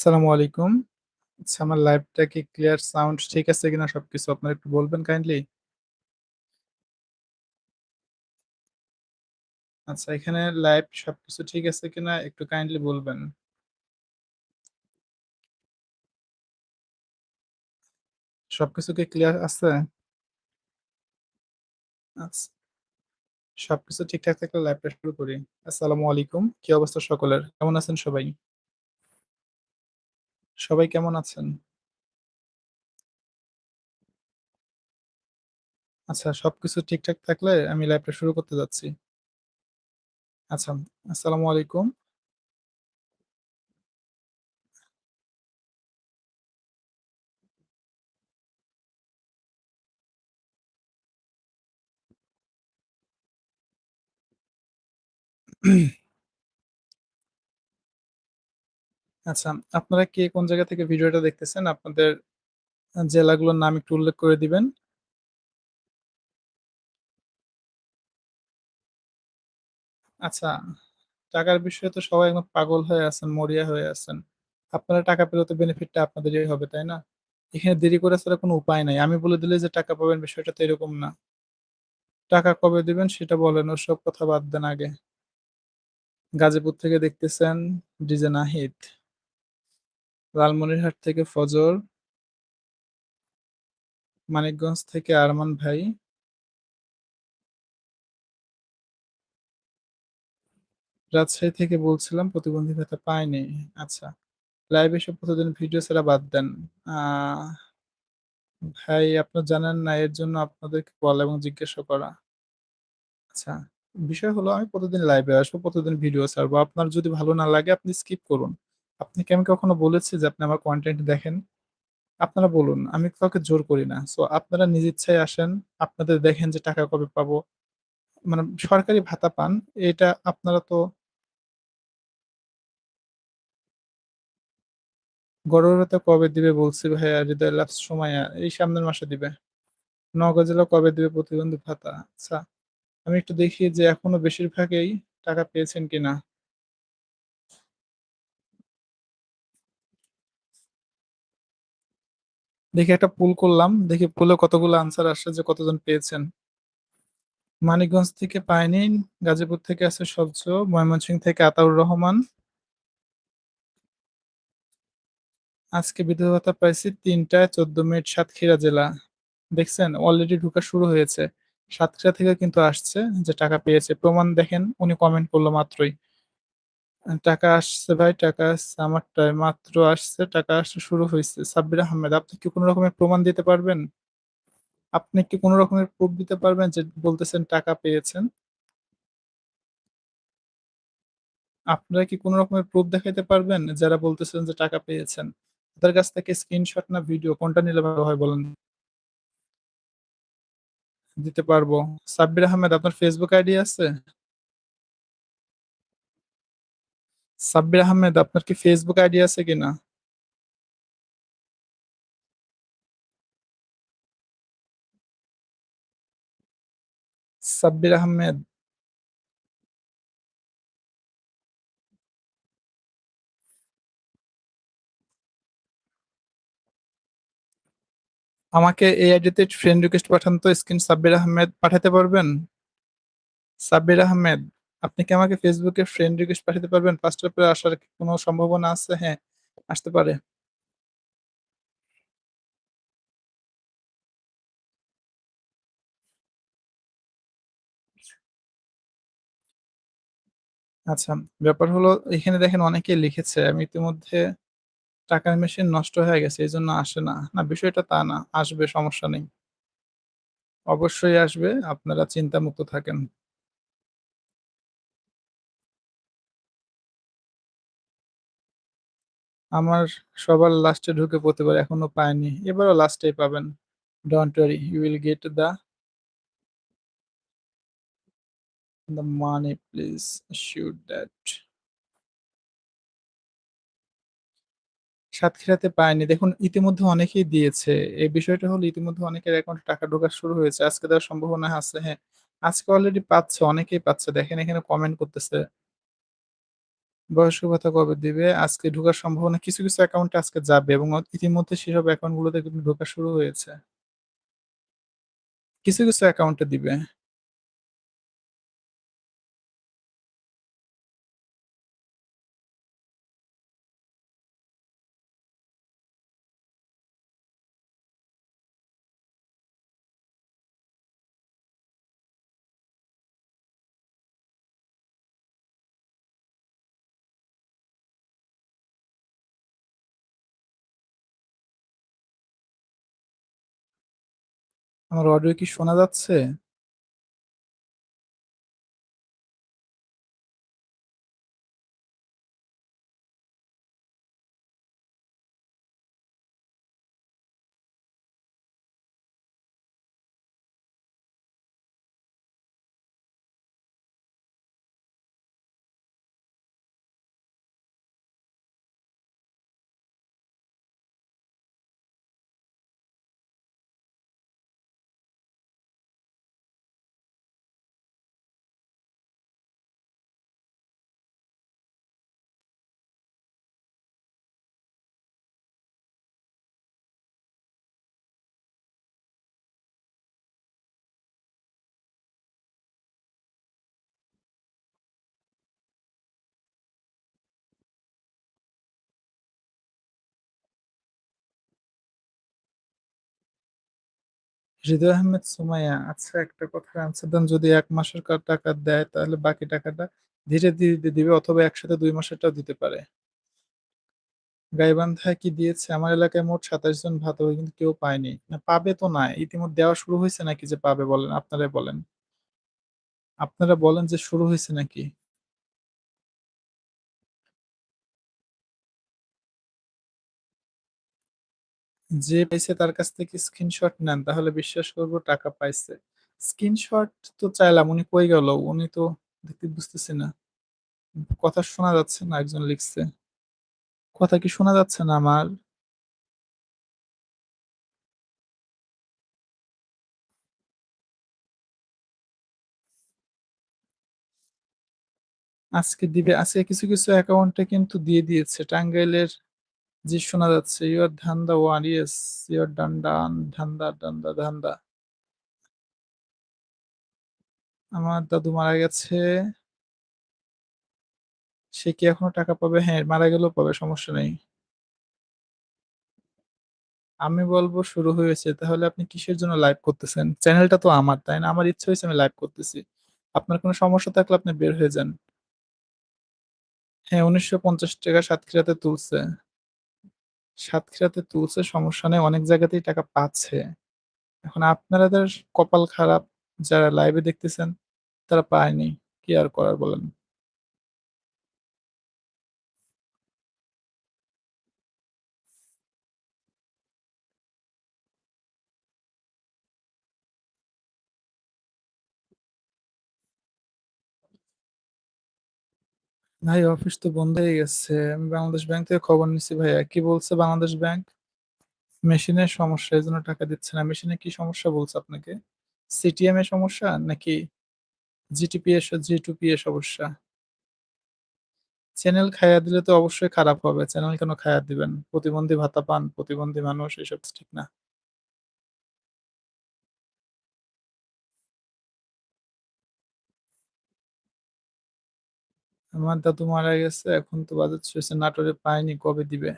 আসসালামু আলাইকুম। আচ্ছা আমার লাইভটা কি ক্লিয়ার সাউন্ড ঠিক আছে কিনা সবকিছু আপনারা একটু বলবেন কাইন্ডলি? আচ্ছা এখানে লাইভ সবকিছু ঠিক আছে কিনা একটু কাইন্ডলি বলবেন। সবকিছু কি ক্লিয়ার আছে? আচ্ছা। সবকিছু ঠিকঠাক থাকলে লাইভটা শুরু করি। আসসালামু আলাইকুম। কি অবস্থা সকলের? কেমন আছেন সবাই? সবাই কেমন আছেন? আচ্ছা সবকিছু ঠিকঠাক থাকলে আমি লাইভটা শুরু করতে যাচ্ছি। আচ্ছা, আসসালামু আলাইকুম। আচ্ছা, আপনারা কে কোন জায়গা থেকে ভিডিওটা দেখতেছেন? আপনাদের জেলাগুলোর নাম একটু উল্লেখ করে দিবেন। আচ্ছা, টাকার বিষয়ে তো সবাই একদম পাগল হয়ে আছেন, মরিয়া হয়ে আছেন। আপনারা টাকা পেলে তো বেনিফিটটা আপনাদেরই হবে, তাই না? এখানে দেরি করে ছাড়া কোনো উপায় নাই। আমি বলে দিলে যে টাকা পাবেন বিষয়টা তো এরকম না। টাকা কবে দিবেন সেটা বলেন, ওসব কথা বাদ দেন আগে। গাজীপুর থেকে দেখতেছেন ডিজে নাহিদ। লালমনিরহাট থেকে ফজর। মানিকগঞ্জ থেকে আরমান ভাই। রাজশাহী থেকে বলছিলাম প্রতিবন্ধী ভাতা পাইনি। আচ্ছা। লাইভ এসে প্রতিদিন ভিডিও ছাড়া বাদ দেন। ভাই আপনার জানেন না এর জন্য আপনাদেরকে বলা এবং জিজ্ঞাসা করা। আচ্ছা, বিষয় হলো আমি প্রতিদিন লাইভে আসব, প্রতিদিন ভিডিও ছাড়বো। আপনার যদি ভালো না লাগে আপনি স্কিপ করুন। আপনি কি আমি কখনো বলেছি যে আপনি আমার কন্টেন্ট দেখেন? আপনারা বলুন। আমি কাউকে জোর করি না। সো আপনারা নিজ ইচ্ছায় আসেন। আপনাদের দেখেন যে টাকা কবে পাবো। মানে সরকারি ভাতা পান। এটা আপনারা তো গড়ের ভাতা কবে দিবে বলছি ভাইয়া হৃদয় লাভস সময়া এই সামনের মাসে দিবে। নওগাঁ জেলা কবে দিবে প্রতিবন্ধী ভাতা? আচ্ছা, আমি একটু দেখি যে এখনও বেশিরভাগই টাকা পেয়েছেন কিনা? দেখি একটা পুল করলাম। দেখি পুলে কতগুলো আনসার আসছে যে কতজন পেয়েছেন। মানিকগঞ্জ থেকে পায়নি, গাজীপুর থেকে আছে সবজ, ময়মনসিংহ থেকে আতাউর রহমান। আজকে বিধবা ভাতা পাইছি ৩টায় ১৪ মিনিট সাতক্ষীরা জেলা। দেখছেন অলরেডি ঢুকা শুরু হয়েছে। সাতক্ষীরা থেকে কিন্তু আসছে যে টাকা পেয়েছে। প্রমাণ দেখেন উনি কমেন্ট করল মাত্রই। টাকা আসছে ভাই, টাকা আসছে আমারটায় মাত্র আসছে, টাকা আসা শুরু হয়েছে সাব্বির আহমেদ আপনি কি কোনো রকমের প্রমাণ দিতে পারবেন? আপনি কি কোনো রকমের প্রুফ দিতে পারবেন যে বলতেছেন টাকা পেয়েছেন? আপনারা কি কোনো রকমের প্রুফ দেখাইতে পারবেন যারা বলতেছেন যে টাকা পেয়েছেন? তাদের কাছ থেকে স্ক্রিনশট না ভিডিও কোনটা নিলে ভালো হয় বলেন? দিতে পারব। সাব্বির আহমেদ আপনার ফেসবুক আইডি আছে? সাব্বির আহমেদ আপনার কি ফেসবুক আইডি আছে কিনা? সাব্বির আহমেদ। আমাকে এই আইডিতে ফ্রেন্ড রিকোয়েস্ট পাঠান তো স্ক্রিন সাব্বির আহমেদ পাঠাতে পারবেন? সাব্বির আহমেদ, আপনি কি আমাকে ফেসবুকে ফ্রেন্ড রিকোয়েস্ট পাঠাতে পারবেন? ৫ টার পরে আসার কি কোন সম্ভাবনা আছে? হ্যাঁ, আসতে পারে। আচ্ছা, ব্যাপার হলো এখানে দেখেন অনেকেই লিখেছে আমি ইতিমধ্যে টাকার মেশিন নষ্ট হয়ে গেছে এই জন্য আসে না। না বিষয়টা তা না। আসবে সমস্যা নেই। অবশ্যই আসবে। আপনারা চিন্তামুক্ত থাকেন। আমার সবার লাস্টে ঢুকে পড়তে প্রতিবার এখনও পায়নি। এবারও লাস্টেই পাবেন। Don't worry you will get the the money please assure that. সাতক্ষীরাতে পায়নি। দেখুন ইতিমধ্যে অনেকেই দিয়েছে। এই বিষয়টা হলো ইতিমধ্যে অনেকের অ্যাকাউন্টে টাকা ঢোকা শুরু হয়েছে। আজকে দেওয়ার সম্ভাবনা আছে হ্যাঁ। আজকে অলরেডি পাচ্ছে, অনেকেই পাচ্ছে। দেখেন এখানে কমেন্ট করতেছে। বয়স্ক ভাতা কবে দিবে? আজকে ঢোকার সম্ভাবনা কিছু, কিছু অ্যাকাউন্টে আজকে যাবে এবং ইতিমধ্যে সেসব অ্যাকাউন্টগুলোতে কিন্তু ঢোকা শুরু হয়েছে। কিছু, কিছু অ্যাকাউন্টে দিবে। আমার অডিও কি শোনা যাচ্ছে? হৃদয় আহমেদ সুমাইয়া, আচ্ছা একটা কথার আনসার দেন যদি এক মাসের কা টাকা দেয় তাহলে বাকি টাকাটা ধীরে, ধীরে দিবে অথবা একসাথে ২ মাসেরটাও দিতে পারে। গাইবান্ধায় কি দিয়েছে? আমার এলাকায় মোট ২৭ জন ভাতাভোগী কিন্তু কেউ পায়নি। না পাবে তো না। ইতিমধ্যে দেওয়া শুরু হয়েছে নাকি যে পাবে বলেন? আপনারাই বলেন। আপনারা বলেন যে শুরু হয়েছে নাকি? যে পাইছে তার কাছ থেকে স্ক্রিনশট নেন তাহলে বিশ্বাস করব টাকা পাইছে। স্ক্রিনশট তো চাইলাম উনি কই গেল? উনি তো দেখতে বুঝতেছি না। কথা শোনা যাচ্ছে না একজন লিখছে। কথা কি শোনা যাচ্ছে না আমার? আজকে দিবে। আজকে কিছু, কিছু অ্যাকাউন্টে কিন্তু দিয়ে দিয়েছে। টাঙ্গাইলের জি শোনা যাচ্ছে। ইউর ধান্দা one yes, your done done ধান্দা ডান্দা ধান্দা। আমার দাদু মারা গেছে। সে কি এখনও টাকা পাবে? হ্যাঁ, মারা গেলেও পাবে সমস্যা নেই। আমি বলব শুরু হয়েছে। তাহলে আপনি কিসের জন্য লাইভ করতেছেন? চ্যানেলটা তো আমার, তাই না? আমার ইচ্ছা হয়েছে আমি লাইভ করতেছি। আপনার কোনো সমস্যা থাকলে আপনি বের হয়ে যান। হ্যাঁ, ৳১৯৫০ সাতক্ষীরাতে তুলছে। সাতক্ষীরাতে তুলছে, সমস্যা নেই। অনেক জায়গাতেই টাকা পাচ্ছে। এখন আপনারা কপাল খারাপ, যারা লাইভে দেখতেছেন, তারা পায়নি। কি আর করার বলেন? ভাই অফিস তো বন্ধ হয়ে গেছে। আমি বাংলাদেশ ব্যাংক থেকে খবর নিচ্ছি ভাইয়া। কি বলছে বাংলাদেশ ব্যাংক? মেশিনের সমস্যা এজন্য টাকা দিচ্ছে না। মেশিনে কি সমস্যা বলছে আপনাকে? সিটিএম এ সমস্যা নাকি জিটিপি এ স জি2পি এ সমস্যা? চ্যানেল খাইয়া দিলে তো অবশ্যই খারাপ হবে। চ্যানেল কেন খাইয়া দিবেন? প্রতিবন্ধী ভাতা পান, প্রতিবন্ধী মানুষ এসব ঠিক না। আমার দাদু মারা গেছে। এখন তো বাজার শেষে নাটোরে পায়নি, কবে দিবে?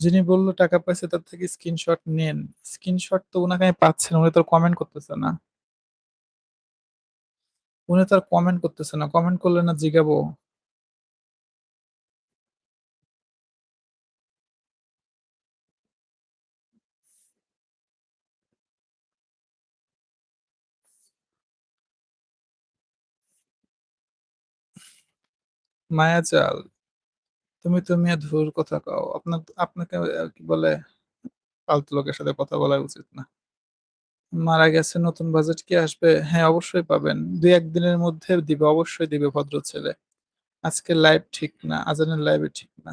যিনি বলল টাকা পাইছে তার থেকে স্ক্রিনশট নেন। স্ক্রিনশট তো উনাকে আমি পাচ্ছি না। উনি তো আর কমেন্ট করতেছে না। উনি তো আর কমেন্ট করতেছে না। কমেন্ট করলে না জিগাবো। মায়াজাল, তুমি তো মিয়া ধুর কথা কও। আপনার আপনাকে কি বলে ফালতু লোকের সাথে কথা বলা উচিত না। মারা গেছে নতুন বাজেট কি আসবে? হ্যাঁ, অবশ্যই পাবেন। ২-১ দিনের মধ্যে দিবে, অবশ্যই দিবে ভদ্র ছেলে। আজকের লাইভ ঠিক না। আজানের লাইভে ঠিক না।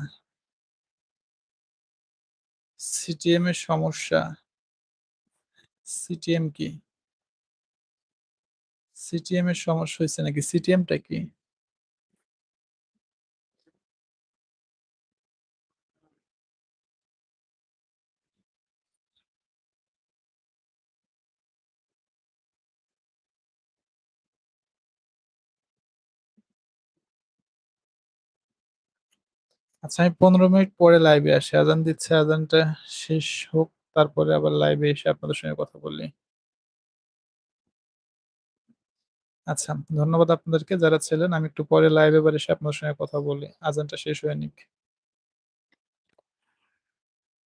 সিটিএম এর সমস্যা। সিটিএম কি? সিটিএম এর সমস্যা হইছে নাকি? সিটিএমটা কি? আচ্ছা আমি ১৫ মিনিট পরে লাইভে আসি। আজান দিচ্ছে, আজানটা শেষ হোক। তারপরে আবার লাইভে এসে আপনাদের সঙ্গে কথা বলি। আচ্ছা, ধন্যবাদ আপনাদেরকে যারা ছিলেন। আমি একটু পরে লাইভে এবার এসে আপনাদের সঙ্গে কথা বলি। আজানটা শেষ হয়ে নিক।